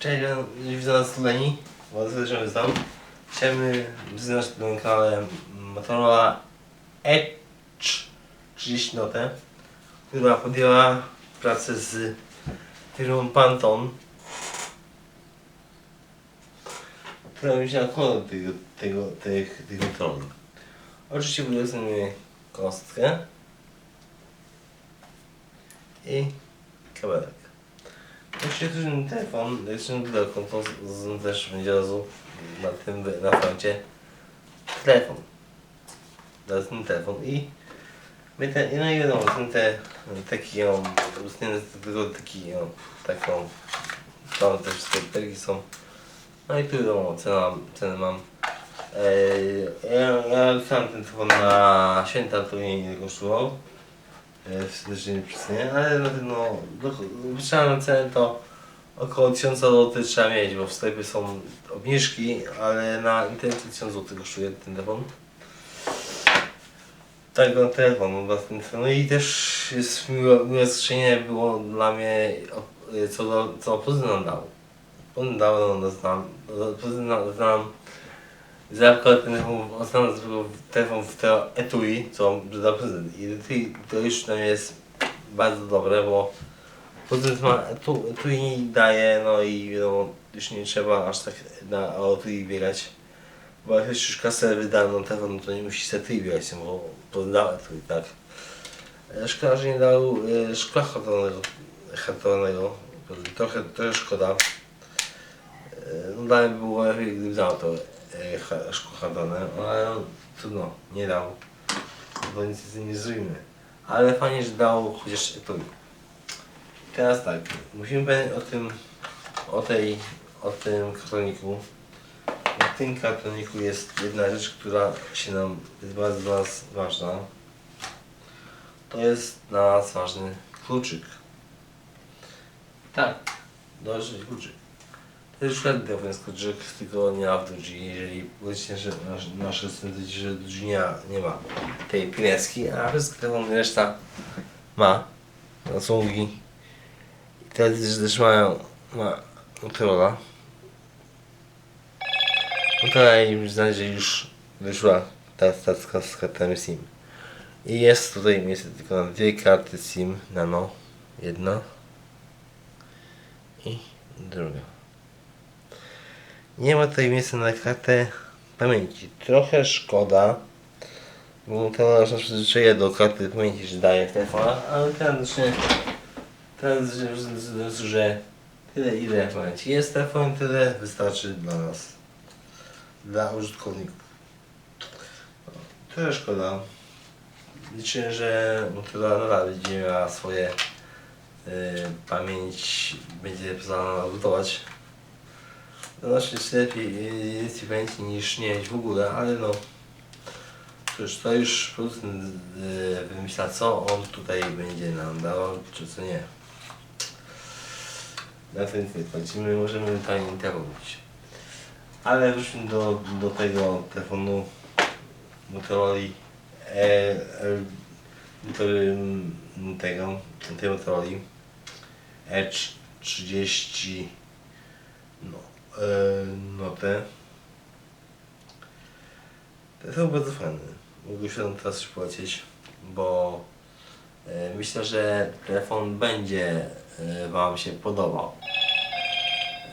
Cześć, widzę nas Tuleni, bardzo serdecznie znam. Chciałem wyznać na kanale Motorola Edge 30 Note, która podjęła pracę z firmą Pantone, która wzięła kolor tego, tego, tych, tych kontroli. Oczywiście sobie kostkę i kabelek. Ktoś ma telefon, jeszcze telefon, to z- z- też będzie razu na tym na froncie telefon. Teraz ten telefon i my te, no i wiadomo, ten te taki ją, tylko taki ją, taką, tam te wszystkie perki są. No i tu wiadomo, cena, cenę mam. Eee, ja, ja sam ten telefon na święta to mnie nie kosztował e, serdecznie nie przycenię, ale na pewno wytrzymałem cenę to około 1000 zł trzeba mieć, bo w sklepie są obniżki, ale na internecie 1000 zł kosztuje ten telefon. Telefon, własny telefon. No i też jest miłe, miłe zaskoczenie było dla mnie e, co do co prezydent dał. Prezydent dał, no znam, prezydent znam Ostatnio zrobił telefon w to etui, co etui to już nam jest bardzo dobre, bo prezydent ma etu, etui daje, no i wiadomo, już nie trzeba aż tak na etui biegać. Bo jak już kasę wydano telefon, to nie musi z etui biegać, bo prezydent dał etui, tak. E, Szkoda, że nie dał e, szkła hartowanego, hartowanego. Trochę, trochę szkoda. E, No dalej by było lepiej, gdyby dał to e, ha- szkło hartone, ale no, trudno, nie dał. Bo nic z nie zrobimy. Ale fajnie, że dał chociaż etui. Teraz tak, musimy pamiętać o tym, o tej, o tym kartoniku. Na tym kartoniku jest jedna rzecz, która się nam, jest bardzo dla nas ważna. To jest dla nas ważny kluczyk. Tak, dobrze, kluczyk. To ładny telefon jest kluczyk, tylko nie ma w Dudzi. Jeżeli powiecie, że nasz, nasze studenci, że Dudzi nie, ma tej pineski, a telefony reszta ma. Zasługi. I te też, mają, ma Motorola. Motorola im znaleźć, że już wyszła ta stacka z kartami SIM. I jest tutaj miejsce tylko na dwie karty SIM nano. Jedna i druga. Nie ma tutaj miejsca na kartę pamięci. Trochę szkoda, bo to nas przyzwyczaja do karty pamięci, że daje w telefonach, ale teraz, że, teraz, że, że, że tyle ile pamięci jest telefon, tyle wystarczy dla nas, dla użytkowników. Trochę szkoda. Liczę, że Motorola nadal będzie miała swoje y, pamięć, będzie pozwalała gotować. To jest lepiej jest pamięci niż nie w ogóle, ale no cóż, to już producent y, wymyśla co on tutaj będzie nam dawał, czy co nie. Na ten nie możemy tam interrować. Ale wróćmy do, do tego telefonu Motorola e, e, tego, tej Motorola Edge 30 no, e, notę. To jest bardzo fajny. Mógłbym się teraz już bo e, myślę, że telefon będzie e, Wam się podobał.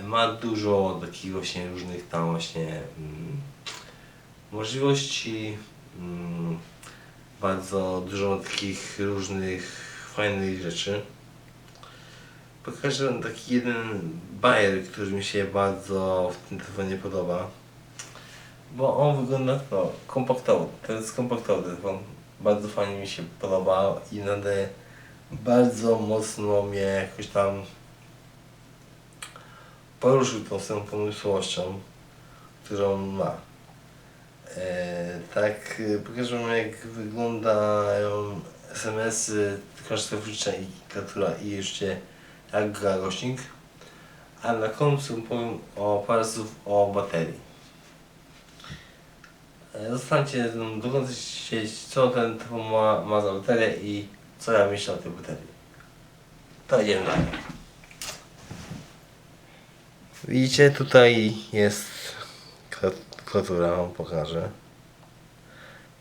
Ma dużo takich właśnie różnych tam właśnie mm, możliwości. Mm, bardzo dużo takich różnych fajnych rzeczy. Pokażę wam taki jeden bajer, który mi się bardzo w tym telefonie podoba. Bo on wygląda to kompaktowo. To jest kompaktowy telefon. Bardzo fajnie mi się podoba i nade bardzo mocno mnie jakoś tam poruszył tą swoją pomysłowością, którą ma. E, tak, pokażę wam jak wyglądają SMS-y, wliczna i klawiatura i jeszcze jak gra głośnik. A na końcu powiem o parę słów o baterii. E, Zostańcie ze mną do końca siedzieć, co ten telefon ma, ma za baterię i co ja myślę o tej baterii. To idziemy dalej. Widzicie, tutaj jest kla- klawiatura, wam pokażę.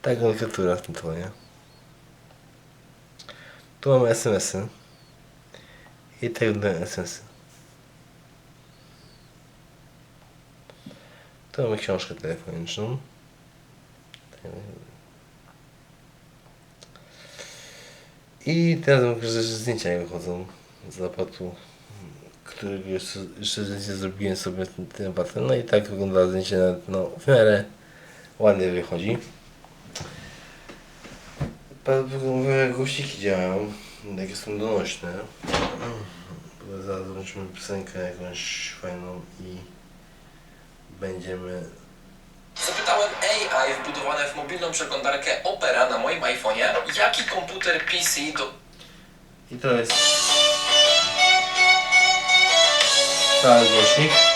Taka klawiatura w tym telefonie. Tu mamy SMS-y. I tak dalej SMS-y. Tu mamy książkę telefoniczną. I teraz mam że zdjęcia mi wychodzą z aparatu, którego jeszcze, jeszcze zrobiłem sobie tym, tym. No i tak wygląda zdjęcie, na- no w miarę ładnie wychodzi. Głośniki działają, jakie są donośne. Zobaczymy piosenkę jakąś fajną i będziemy Zapytałem AI wbudowane w mobilną przeglądarkę Opera na moim iPhone'ie, jaki komputer PC do... I to jest cały głośnik.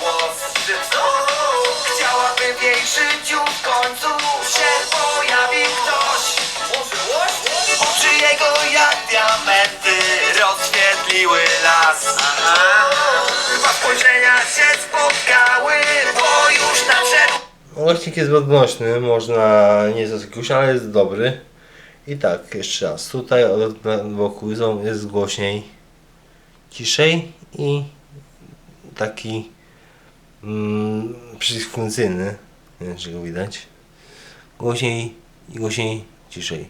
Głos szybko Chciałaby w jej życiu w końcu się pojawił ktoś Oczy jego jak diamenty rozświetliły las Dwa spojrzenia się spotkały, bo już nadszedł Głośnik jest odnośny, można nie jakiś, ale jest dobry. I tak, jeszcze raz. Tutaj od są- jest głośniej, ciszej i taki mm, przycisk funkcyjny. Nie wiem, czy go widać. Głośniej i głośniej, ciszej.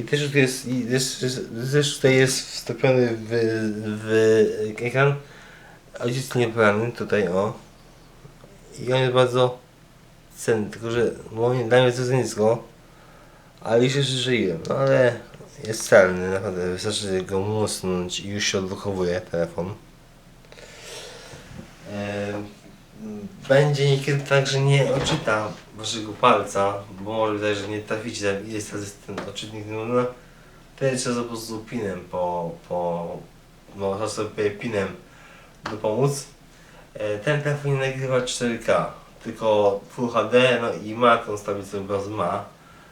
I też tutaj jest, i też, też tutaj jest wstawiony w, w ekran ojciec niepełny, tutaj o. I on jest bardzo cenny, tylko że moim zdaniem jest to nisko, ale już jeszcze żyję, no ale jest celny, naprawdę wystarczy go musnąć i już się odblokowuje telefon. Em, Będzie niekiedy tak, że nie odczyta waszego palca, bo może wydać, że nie traficie, jest ten odczytnik numer, wtedy trzeba po prostu pinem po, po no sobie pinem dopomóc. E, Ten telefon nie nagrywa 4K, tylko Full HD, no i ma tą stabilizację obrazu ma,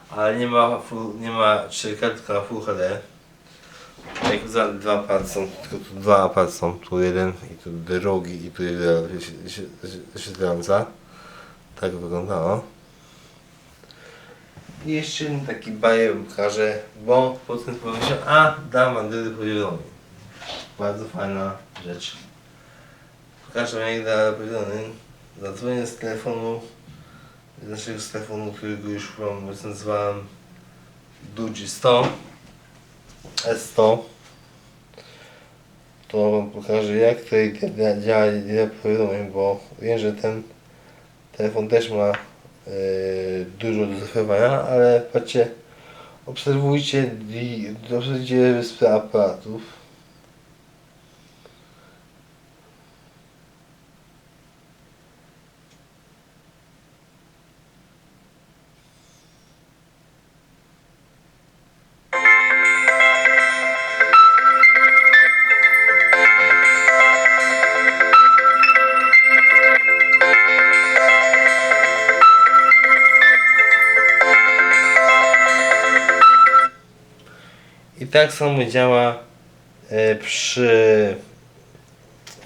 ale nie ma, full, nie ma 4K, tylko Full HD. Jak za dwa są, tylko tu dwa są, tu jeden i tu drugi i tu jeden wyświetlająca. Tak wygląda, o. I jeszcze jeden taki bajer pokażę, bo potem powiedział, a dam Androidy podzielony. Bardzo fajna rzecz. Pokażę jak da podzielony. Zadzwonię z telefonu, z naszego telefonu, którego już wam recenzowałem, Duji 100. S100 to wam pokażę jak to działa- działa działa powiadomień, bo wiem, że ten telefon też ma yy, dużo do zachowania, ale patrzcie, obserwujcie, obserwujcie wyspę aparatów. Tak samo działa e, przy,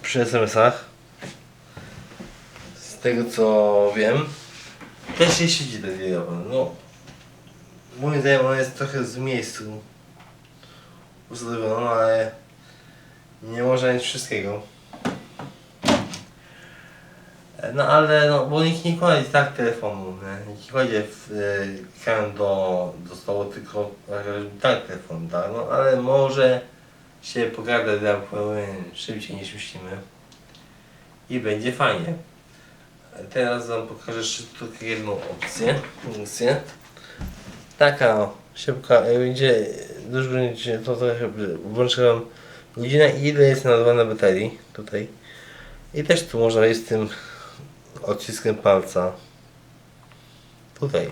przy SMS-ach. Z tego co wiem, też się siedzi diabeł. No, moim zdaniem ona jest trochę z miejscu ustawiona, ale nie można mieć wszystkiego. E, No ale no, bo nikt nie kładzie tak telefonu, nie? nikt nie kładzie w, e, do, do stołu, tylko e, tak telefon, tak? No ale może się pogada dla szybciej niż myślimy i będzie fajnie. E, Teraz wam pokażę jeszcze tylko jedną opcję, funkcję. Taka o, szybka, jak będzie dużo będzie to trochę włączyłem godzinę i ile jest naładowane baterii tutaj. I też tu można jest tym odciskiem palca tutaj.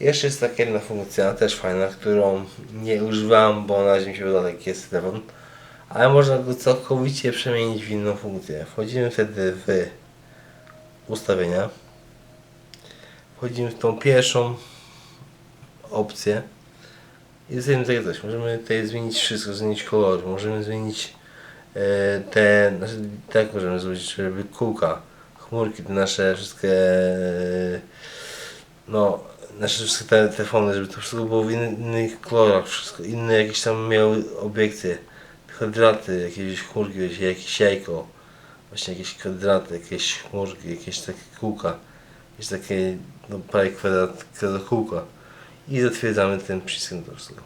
Jeszcze jest taka jedna funkcja, też fajna, którą nie używam, bo na razie mi się wydaje taki jest telefon. Ale można go całkowicie przemienić w inną funkcję. Wchodzimy wtedy w ustawienia. Wchodzimy w tą pierwszą opcję. I dostajemy takie coś. Możemy tutaj zmienić wszystko, zmienić kolor, możemy zmienić e, te, znaczy, tak możemy zrobić, żeby kółka, chmurki, te nasze wszystkie no, nasze wszystkie te telefony, żeby to wszystko było w innych kolorach, wszystko inne jakieś tam miały obiekty, kwadraty, jakieś chmurki, jakieś, jajko, właśnie jakieś kwadraty, jakieś chmurki, jakieś takie kółka, jakieś takie, no prawie kwadrat, kwadrat kółka i zatwierdzamy tym przyciskiem to wszystko.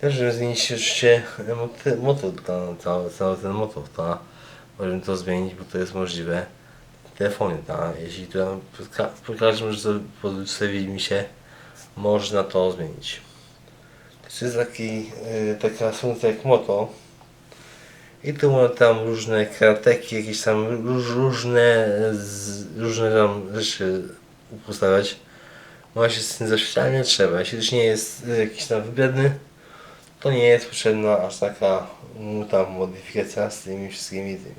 Też jeszcze mot- motor, cały, ten motor, ta, możemy to zmienić, bo to jest możliwe telefonie, ta, jeśli to po każdym podstawi mi się, można to zmienić. To jest taki, y, taka funkcja jak moto i tu mamy tam różne karteki, jakieś tam róż, różne, z, różne tam rzeczy postawiać. Ma się z tym zaświetlać nie trzeba. Jeśli już nie jest y, jakiś tam wybredny, to nie jest potrzebna aż taka tam modyfikacja z tymi wszystkimi tymi.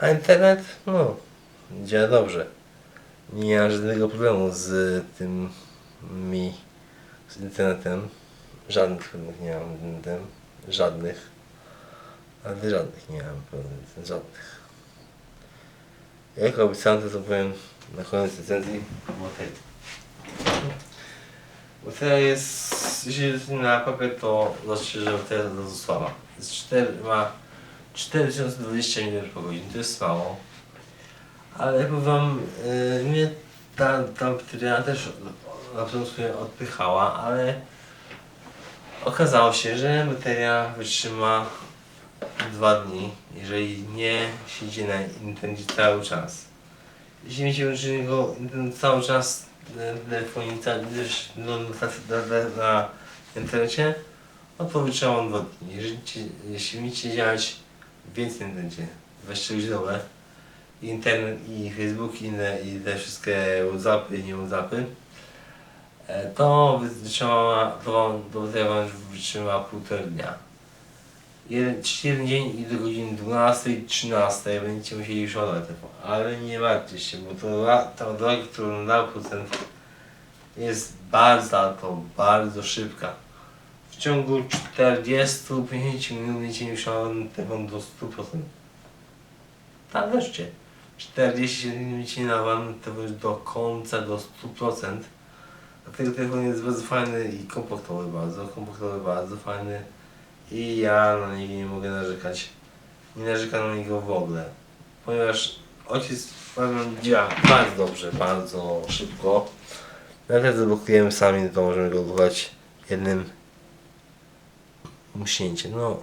A internet, no, działa dobrze. Nie ma żadnego problemu z tym mi, z internetem. Żadnych problemów nie mam z internetem. Żadnych. Ale żadnych nie mam problemów, żadnych. Jak obiecałem, to powiem na koniec recenzji. Motel. Motel jest, jeśli jest na papier, to znaczy, że Motel do Zasława. Jest 4, ma 4020 mAh, to jest mało. Ale powiem wam, yy, mnie ta, ta bateria też na początku mnie odpychała, ale okazało się, że bateria wytrzyma dwa dni, jeżeli nie siedzi na internecie cały czas. Jeśli włączy go cały czas e, w telefonie, ca- gdyż na, na, na internecie, no to wytrzyma on dwa dni. Jeżeli, jeśli się działać więcej na internecie, 24 godzinowe, i internet i Facebook i inne i te wszystkie Whatsappy i nie Whatsappy, e, to wytrzymała, to to wam wytrzymała półtora dnia. Jeden, jeden dzień i do godziny 12, 13 będziecie musieli już ładować telefon. Ale nie martwcie się, bo to, ta droga, którą dał procent jest bardzo, to bardzo szybka. W ciągu 40-50 minut będziecie już telefon do 100%. Tak, wreszcie. 47 minut będziecie naładowany telefon do końca, do 100%. Dlatego telefon jest bardzo fajny i kompaktowy bardzo, kompaktowy bardzo fajny. I ja na niego nie mogę narzekać. Nie narzekam na niego w ogóle. Ponieważ ojciec działa bardzo dobrze, bardzo szybko. Nawet zablokujemy sami, to możemy go odblokować jednym muśnięciem. No,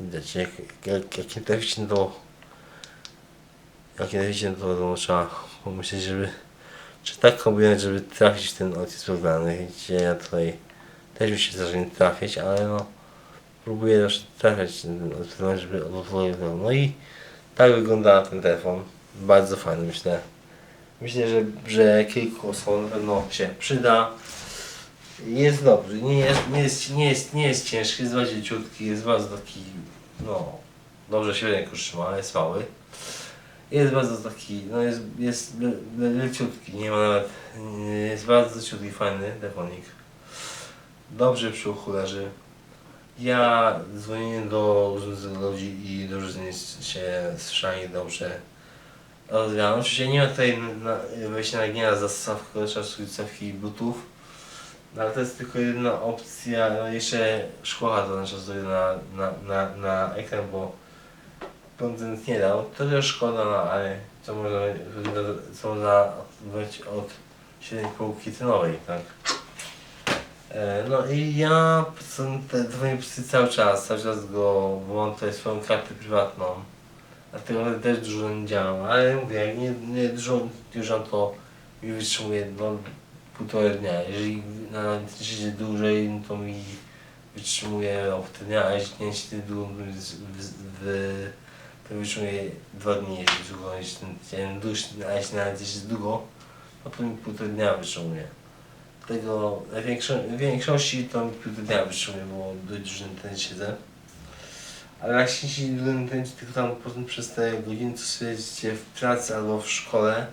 widać, jak, jak, jak nie traficie do jak nie traficie, to, to trzeba pomyśleć, żeby czy tak kombinować, żeby trafić w ten ojciec programny. Widzicie, ja tutaj też mi się zdarza nie trafiać, ale no próbuję też trafiać ten ojciec, żeby odblokował. No i tak wygląda ten telefon. Bardzo fajny myślę. Myślę, że, że kilku osobom na pewno się przyda. Jest dobry, nie jest, nie jest, nie jest, nie jest ciężki, jest bardzo ciutki, jest bardzo taki, no, dobrze się ręką trzyma, jest mały. Jest bardzo taki, no jest, jest le, le, leciutki, nie ma nawet, jest bardzo ciutki, fajny telefonik. Dobrze przy uchu leży. Ja dzwonię do różnych ludzi i z nimi się słyszałem i dobrze rozwiązałem. Oczywiście nie ma tutaj wejścia na gniazda zastawki, trzeba słuchawki Bluetooth. No, ale to jest tylko jedna opcja, no jeszcze szkoła to znaczy sobie na, na, na, na ekran, bo producent nie dał. To też szkoda, no ale co można, co można odbyć od 7,5 cenowej, tak? E, No i ja dzwonię psy cały czas, cały czas go włączę swoją kartę prywatną. Dlatego też dużo nie działam, ale mówię, jak nie, nie dużo on to mi wytrzymuje no, półtora dnia. Jeżeli na siedzi dłużej, no to mi wytrzymuje o pół dnia, a jeśli nie siedzę długo, to, mi z- w- w- to wytrzymuje dwa dni, jeśli długo, ten dłuższy, a jeśli nawet jest długo, to mi półtora dnia wytrzymuje. tego w większo- w większości to mi pół dnia wytrzymuje, bo dość dużo internecie siedzę. Ale jak się siedzi dużo na internecie, tylko tam potem przez te godziny, co siedzicie w pracy albo w szkole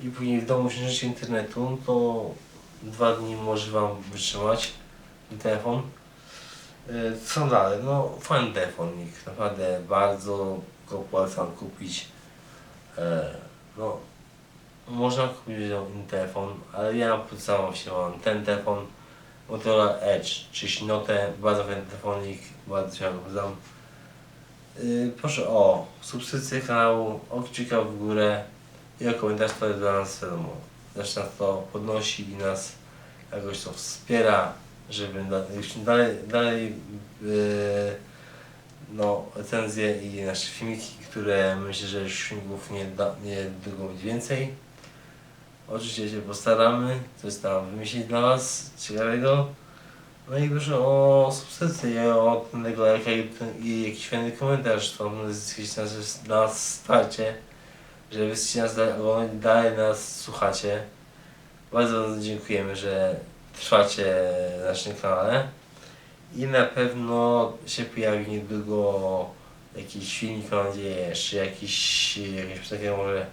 i później w domu się internetu, to dwa dni może Wam wytrzymać ten telefon. E, Co dalej? No fajny telefonik, naprawdę bardzo go polecam kupić. E, No, można kupić inny telefon, ale ja polecam się mam ten telefon Motorola Edge, czyli Note, bardzo fajny telefonik, bardzo się polecam. Yy, proszę o subskrypcję kanału, o w górę i o komentarz, jest dla nas wiadomo. Też nas to podnosi i nas jakoś to wspiera, żeby jeśli dalej, dalej yy, no, recenzje i nasze filmiki, które myślę, że już filmików nie, da, nie długo będzie więcej. Oczywiście się postaramy coś tam wymyślić dla Was ciekawego. No i proszę o subskrypcję o lajka i, i jakiś fajny komentarz, to jest nas, nas wsparcie, że wyście nas dalej, nas słuchacie. Bardzo dziękujemy, że trwacie na naszym kanale. I na pewno się pojawi niedługo jakiś filmik, mam nadzieję, jeszcze jakiś, jakieś takie może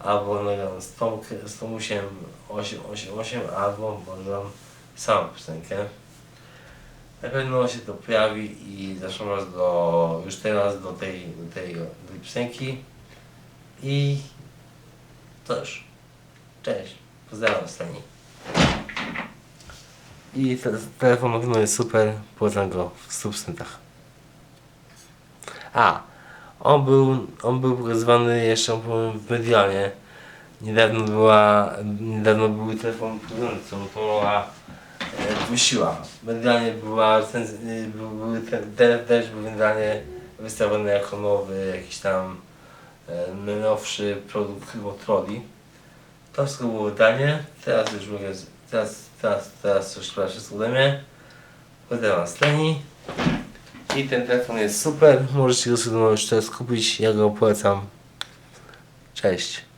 albo no, z, Tom, z Tomusiem 888 albo wam samą piosenkę. Na pewno się to pojawi i zapraszam was do, już teraz do tej, do tej, do tej piosenki. I to już. Cześć. Pozdrawiam Stani. I te, telefon pewno jest super, polecam go w 100%. A, on był, on był pokazywany jeszcze powiem, w medialnie. Niedawno była, niedawno był telefon produkujący, Motorola e, puściła. Medialnie była, recenzja- y, był, był ten, ten też był medialnie wystawiony jako nowy, jakiś tam e, najnowszy produkt Motorola. To wszystko było wydanie, teraz już mogę, teraz, teraz, teraz już chyba wszystko ode mnie. Pozdrawiam z Leni. I ten telefon jest super, możecie go sobie już teraz kupić, ja go polecam. Cześć.